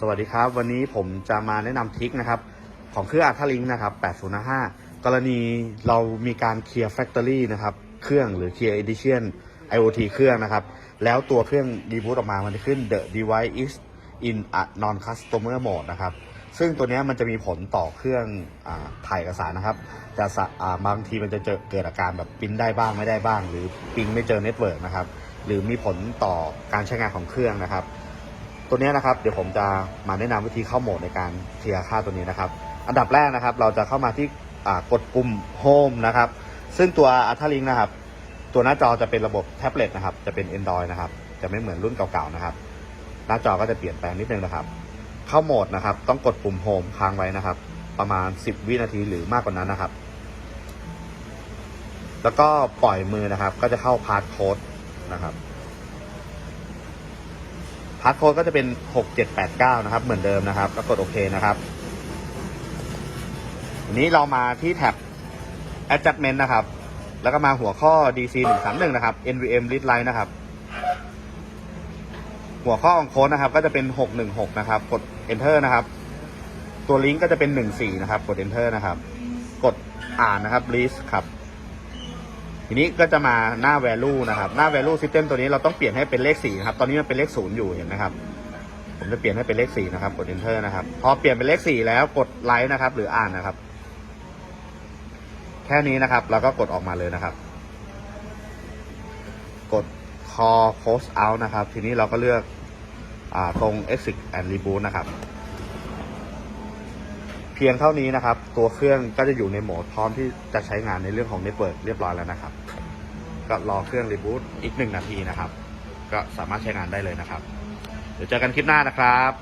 สวัสดีครับ วันนี้ผมจะมาแนะนำทิคนะครับ ของเครื่องอัทาลิงนะครับ 8055 กรณีเรามีการเคลียร์แฟคทอรี่นะครับ เครื่องหรือเคลียร์ edition IoT เครื่องนะครับ แล้วตัวเครื่องดีบูตออกมามันจะขึ้น the device is in a non customer mode นะครับ ซึ่งตัวนี้มันจะมีผลต่อเครื่องอถ่ายเอกสารนะครับแต่สะบางทีมันจะเจอเกิดอาการแบบปริ้นได้บ้างไม่ได้บ้าง หรือปิ้งไม่เจอเน็ตเวิร์กนะครับ หรือมีผลต่อการใช้งานของเครื่องนะครับ ตัวนี้นะครับเดี๋ยวผมจะมาแนะนำวิธีเข้าโหมดในการเคลียร์ค่าตัวนี้นะครับ อันดับแรกนะครับ เราจะเข้ามาที่กดปุ่ม Home นะครับซึ่งตัว a l t a Link นะครับ ตัวหน้าจอจะเป็นระบบแท็บเล็ตนะครับ จะเป็น Android นะครับ จะไม่เหมือนรุ่นเก่าๆนะครับ หน้าจอก็จะเปลี่ยนแปลงนิดนึงนะครับ เข้าโหมดนะครับ ต้องกดปุ่ม Home ค้างไว้นะครับ ประมาณ 10 วินาทีหรือมากกว่านั้นนะครับ แล้วก็ปล่อยมือนะครับ ก็จะเข้าพาร์ทโค้ดนะครับาร์โค้ดก็จะเป็น 6789 นะครับ เหมือนเดิมนะครับ ก็กดโอเคนะครับอันนี้เรามาที่แท็บ adjustment นะครับ แล้วก็มาหัวข้อ DC 131นะครับ NVM read line นะครับ หัวข้อของโค้ดนะครับ ก็จะเป็น 616 นะครับ กด enter นะครับ ตัวลิงก์ก็จะเป็น 14 นะครับ กด enter นะครับ กดอ่านนะครับ list ครับ ทีนี้ก็จะมาหน้า value นะครับ หน้า value system ตัวนี้เราต้องเปลี่ยนให้เป็นเลข4นะครับ ตอนนี้มันเป็นเลข0อยู่เห็นไหมครับ ผมจะเปลี่ยนให้เป็นเลข4นะครับ กด enter นะครับ พอเปลี่ยนเป็นเลข4แล้วกด write นะครับ หรืออ่านนะครับ แค่นี้นะครับแล้วก็กดออกมาเลยนะครับ กด call close out นะครับ ทีนี้เราก็เลือกอตรง exit and reboot นะครับ เพียงเท่านี้นะครับ ตัวเครื่องก็จะอยู่ในโหมดพร้อมที่จะใช้งานในเรื่องของเน็ตเวิร์กเรียบร้อยแล้วนะครับ ก็รอเครื่องรีบูตอีกหนึ่งนาทีนะครับ ก็สามารถใช้งานได้เลยนะครับ เดี๋ยวเจอกันคลิปหน้านะครับ